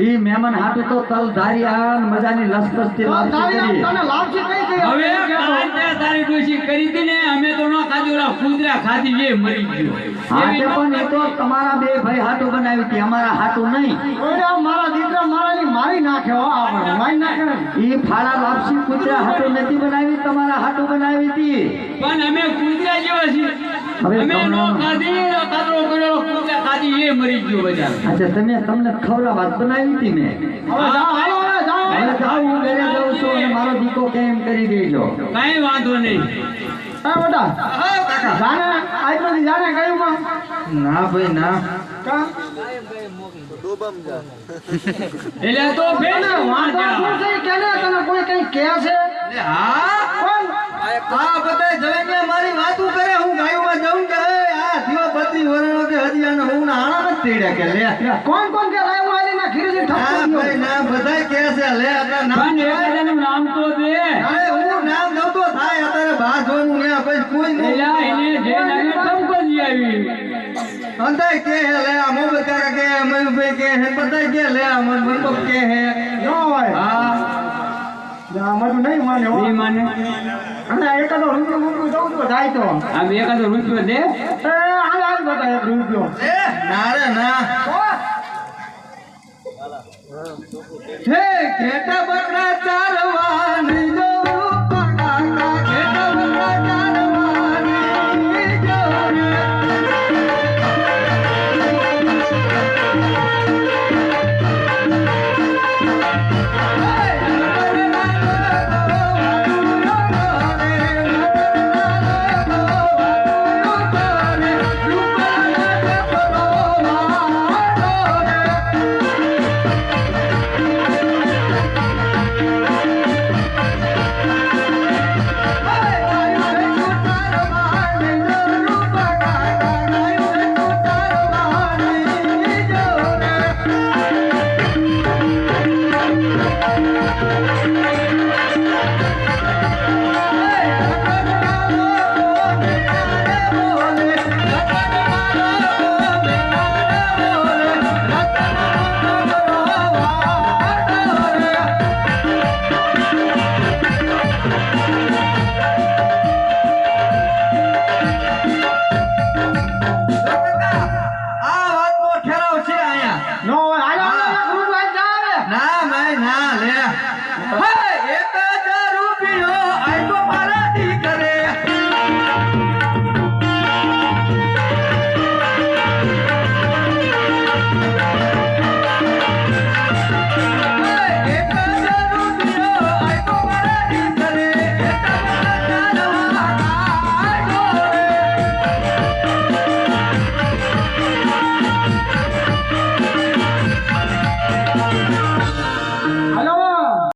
ઈ મહેમાન હાટુ તો તલ ધારિયા ને મજાની લસપસથી તો લાપસી કરી. લાપસી કઈ કઈ હવે. કાંતે? તારી ડોશી કરી હતી ને અમે તો ન ખાધી ઓલા ખાધી એ મરી ગયો. હા તે પણ એ તો તમારા બે ભાઈ હાટુ બનાવી હતી અમારા હાટુ નહીં. ઓરે મારા દીકરા મારાની મારી નાખે હો આપણે મારી નાખે ઈ ફાળા લાપસી કૂતરા હાટુ નથી બનાવી તમારા હાટુ બનાવી હતી. પણ અમે કૂતરા જેવા છીએ. અમે નો ખાધી કાદરો કર્યો કૂતરા એ મરી ગયો બધા. અચ્છા તમે તમને ખવરા વાત બનાવી હતી મેં? હવે જાઓ હવે જાઓ હવે જાઓ. હું. ઘરે જાઉં છું અને મારો દીકો કેમ કરી દેજો? કઈ વાંધો નહીં. હા બેટા જાને આજ પછી જાને કયું માં ના ભાઈ ના. કા? એટલે તો બેન વાંધો શું કેને તને કોઈ કઈ કહે છે? હા? કોણ? આ બધાય જઈને મારી વાતું કરે હું ગાયોમાં જાઉં કે એ આ બત્રી વરણો કે હજી આને બહુ ના આણા નથી તેડ્યા કે લે. કોણ કોણ કે લાય? મારી ના ખીરજી હા ઠપકો ભાઈ ના બધાય કહે છે લે અત્યારે નામ પણ એકાદાનું નામ તો દે અરે હું નામ દઉં તો થાય અત્યારે બહાર જોવાનું ને પછી કોઈ નું. એલા એને જે નામે ટપકો જી આવી. અંધાય કે હે લે આ કે હે કે હે કે આ મન કે હે ન હોય. હા. નહીં માને હો. એ માને. અને એકાદો રૂપિયો મૂકવું દઉં તો જાય તો. આમ એકાદો રૂપિયો દે. હાલ હાલ એક રૂપિયો ના. રે ના હે ઘેટા આ ન લે.